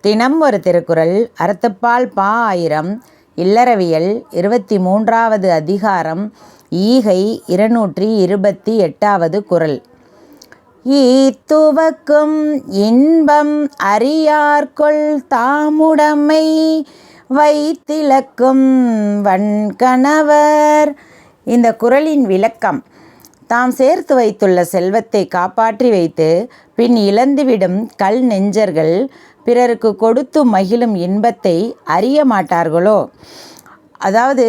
தினம் ஒரு திருக்குறள் அறத்துப்பால் பா ஆயிரம் இல்லறவியல் இருபத்தி மூன்றாவது அதிகாரம் ஈகை இருநூற்றி இருபத்தி எட்டாவது குறள். ஈத்துவக்கும் இன்பம் அறியார்கொள் தாமுடமை வைத்திலக்கும் வன்கணவர் இந்த குறளின் விளக்கம் தாம் சேர்த்து வைத்துள்ள செல்வத்தை காப்பாற்றி வைத்து பின் இழந்துவிடும் கல் நெஞ்சர்கள் பிறருக்கு கொடுத்து மகிழும் இன்பத்தை அறிய மாட்டார்களோ? அதாவது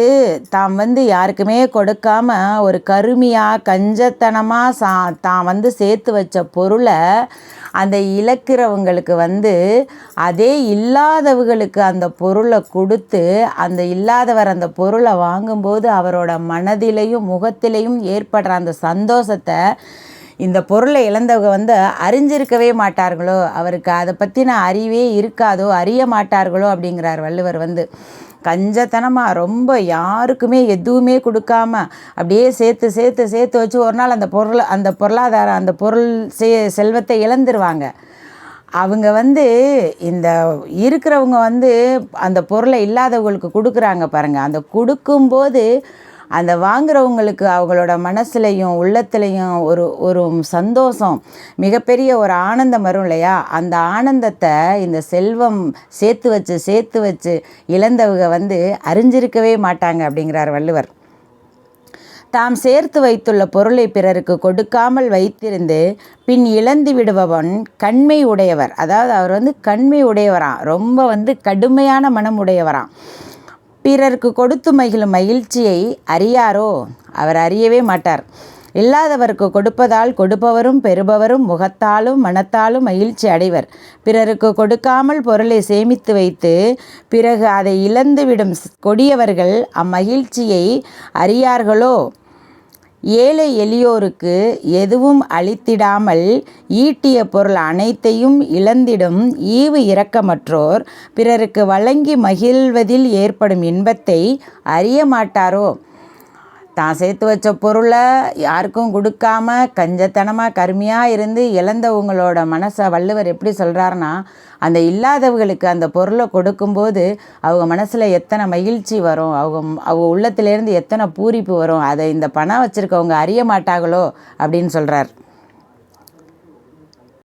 தாம் வந்து யாருக்குமே கொடுக்காம ஒரு கருமையாக கஞ்சத்தனமாக சா தான் வந்து சேர்த்து வச்ச பொருளை அந்த இழக்கிறவங்களுக்கு வந்து அதே இல்லாதவர்களுக்கு அந்த பொருளை கொடுத்து அந்த இல்லாதவர் அந்த பொருளை வாங்கும்போது அவரோட மனதிலையும் முகத்திலையும் ஏற்படுற அந்த சந்தோஷத்தை இந்த பொருளை இழந்தவங்க வந்து அறிஞ்சிருக்கவே மாட்டார்களோ? அவருக்கு அதை பற்றின அறிவே இருக்காதோ? அறிய மாட்டார்களோ? அப்படிங்கிறார் வள்ளுவர் வந்து. கஞ்சத்தனமாக ரொம்ப யாருக்குமே எதுவுமே கொடுக்காம அப்படியே சேர்த்து சேர்த்து சேர்த்து வச்சு ஒரு நாள் அந்த பொருள் அந்த பொருளாதாரம் அந்த பொருள் செ செல்வத்தை இழந்துருவாங்க. அவங்க வந்து இந்த இருக்கிறவங்க வந்து அந்த பொருளை இல்லாதவங்களுக்கு கொடுக்குறாங்க பாருங்கள் அந்த கொடுக்கும்போது அந்த வாங்குறவங்களுக்கு அவங்களோட மனசுலையும் உள்ளத்துலையும் ஒரு ஒரு சந்தோஷம் மிகப்பெரிய ஒரு ஆனந்தம் வரும் இல்லையா? அந்த ஆனந்தத்தை இந்த செல்வம் சேர்த்து வச்சு சேர்த்து வச்சு இழந்தவங்க வந்து அறிஞ்சிருக்கவே மாட்டாங்க அப்படிங்கிறார் வள்ளுவர். தாம் சேர்த்து வைத்துள்ள பொருளை பிறருக்கு கொடுக்காமல் வைத்திருந்து பின் இழந்து விடுபவன் கண்மை உடையவர். அதாவது அவர் வந்து கண்மை உடையவராம். ரொம்ப வந்து கடுமையான மனம் உடையவராம். பிறருக்கு கொடுத்து மகிழும் மகிழ்ச்சியை அறியாரோ? அவர் அறியவே மாட்டார். இல்லாதவருக்கு கொடுப்பதால் கொடுப்பவரும் பெறுபவரும் முகத்தாலும் மனத்தாலும் மகிழ்ச்சி அடைவர். பிறருக்கு கொடுக்காமல் பொருளை சேமித்து வைத்து பிறகு அதை இழந்துவிடும் கொடியவர்கள் அம்மகிழ்ச்சியை அறியார்களோ? ஏழை எளியோருக்கு எதுவும் அளித்திடாமல் ஈட்டிய பொருள் அனைத்தையும் இழந்திடும் ஈவு இரக்கமற்றோர். பிறருக்கு வழங்கி மகிழ்வதில் ஏற்படும் இன்பத்தை அறிய மாட்டாரோ? தான் சேர்த்து வச்ச பொருளை யாருக்கும் கொடுக்காம கஞ்சத்தனமாக கருமையாக இருந்து இழந்தவங்களோட மனசை வள்ளுவர் எப்படி சொல்கிறாருன்னா அந்த இல்லாதவர்களுக்கு அந்த பொருளை கொடுக்கும்போது அவங்க மனசில் எத்தனை மகிழ்ச்சி வரும் அவங்க அவங்க உள்ளத்துலேருந்து எத்தனை பூரிப்பு வரும் அதை இந்த பணம் வச்சுருக்கவங்க அறிய மாட்டாங்களோ அப்படின்னு சொல்கிறார்